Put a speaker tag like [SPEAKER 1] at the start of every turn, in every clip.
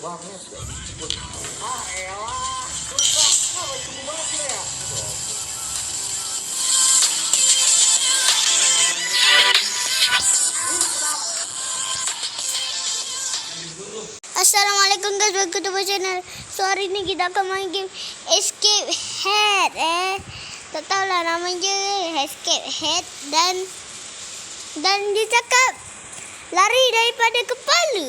[SPEAKER 1] Ah?
[SPEAKER 2] Assalamualaikum guys, welcome to my channel. So hari ni kita akan main game Escape Head eh. Tak tahulah nama dia Escape Head dan dan dia cakap lari daripada kepala.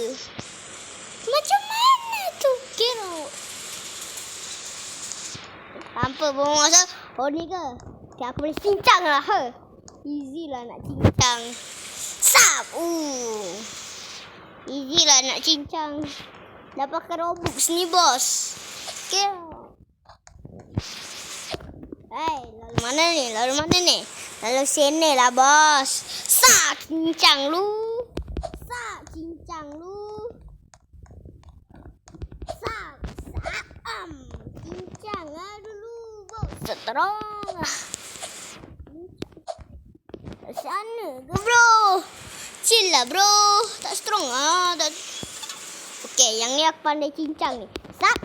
[SPEAKER 2] Macam mana tu? Kira. Tanpa pun masa Oh ni ke? Okay, aku boleh cincang lah. He. Easy lah nak cincang. Sap. Uh. Easy lah nak cincang. Dah pakai Robux ni bos. Okay. Hey, lalu mana ni? Lalu mana ni? Lalu sini lah bos. Sa cincang lu. Sa cincang lu. Sa sa am. Cincang lah dulu lah. Sana ke bro? Chill lah bro. Tak strong ah. Tak... Okey, yang ni aku pandai cincang ni. Sap.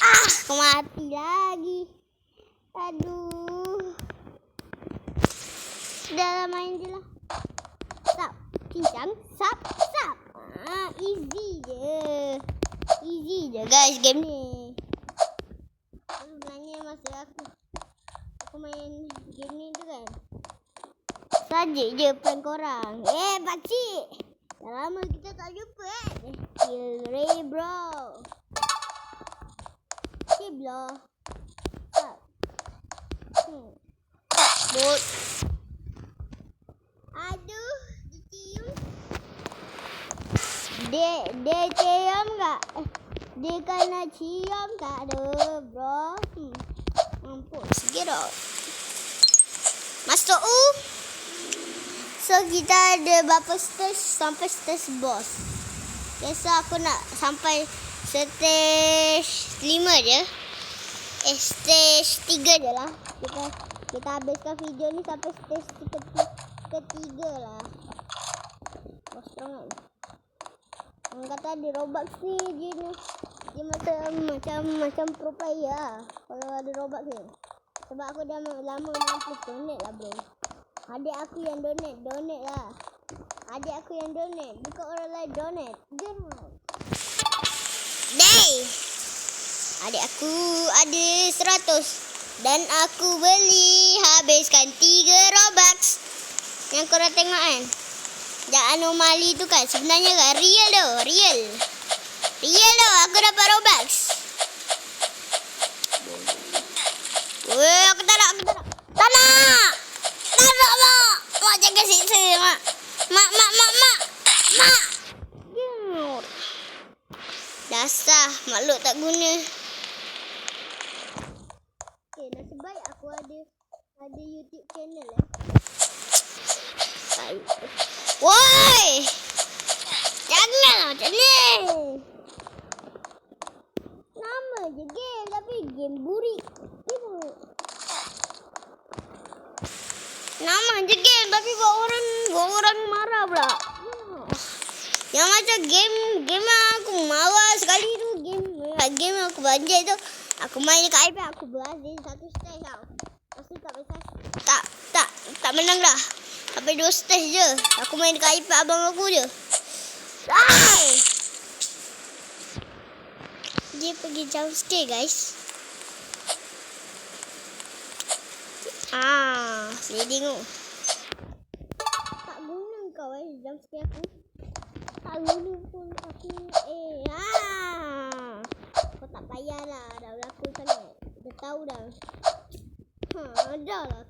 [SPEAKER 2] Ah, aku mati lagi. Aduh. Dah lah main je lah. Sap. Cincang. Sap. Sap. Ah, easy je. Easy je guys game ni. Sebenarnya masa aku aku main game ni tu kan. Saja je prank korang. Eh, pakcik. Dah lama kita tak jumpa eh. Kill Ray bro. Bro. Tak. Hmm. Bot. Aduh, dicium. Dia, dia cium tak? Dia kena cium tak ada bro. Hmm. Mampus sikit dah. Masuk U. So kita ada berapa stage sampai stage boss. Okay, so aku nak sampai stage 5 je. Eh stage 3 je lah. Kita kita habiskan video ni sampai stage ketiga, ketiga lah. Bos sangat. Orang kata di Roblox ni dia ni dia macam macam macam pro player lah. Kalau ada Roblox ni. Sebab aku dah lama main donate lah bro. Adik aku yang donate, donate lah. Adik aku yang donate, bukan orang lain donate. Jangan. Day. Adik aku ada 100 dan aku beli habiskan 3 Robux. Yang korang tengok kan? Yang anomali tu kan sebenarnya kan real tu, real. Real tu aku dapat Robux. Weh, aku tak nak, aku tak nak. Tak nak! Tak nak, mak! Mak mak. Mak, mak, mak, mak! Dasar, makhluk tak guna. Okay, nasib baik aku ada ada YouTube channel eh. Baik. Woi! Janganlah macam ni! Nama je game tapi game burik. Nama je game tapi buat orang buat orang marah pula. Yang macam game game aku marah sekali tu game game aku banjir tu aku main dekat iPad aku berhasil satu stage tau. Lepas tu tak besar. Tak tak tak menang dah. Sampai dua stage je. Aku main dekat iPad abang aku je. Ay! Dia pergi jump scare guys. Ah, saya tengok. Eh jump scare aku. Tak guna pun aku. Eh, ah. Kau tak payahlah dah berlaku sangat. Dah tahu dah. Ha, dah lah.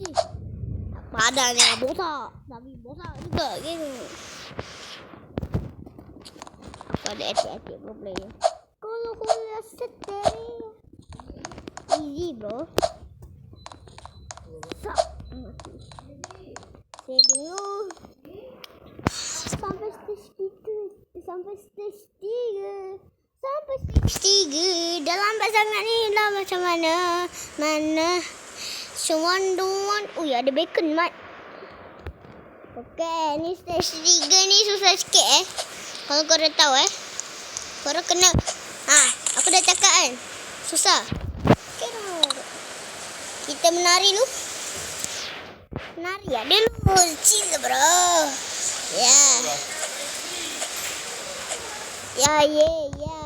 [SPEAKER 2] Cih. Tak padannya bosak. Tapi bosak juga gitu. Aku ada atik-atik pro player. Kalau kau lihat seteri. Easy bro. Stop. Mati. Dulu. Sampai stage 3. Sampai stage 3. Sampai stage 3. Dah lambat sangat ni. Dah macam mana. Mana. Don't want. Ui ada bacon mat. Okey, ni stage 3 ni susah sikit eh. Kalau korang tahu eh. Korang kena... Ha, aku dah cakap kan. Susah. Kita menari dulu. Menari ya dulu. Chill bro. Ya. Ya, ya, ya.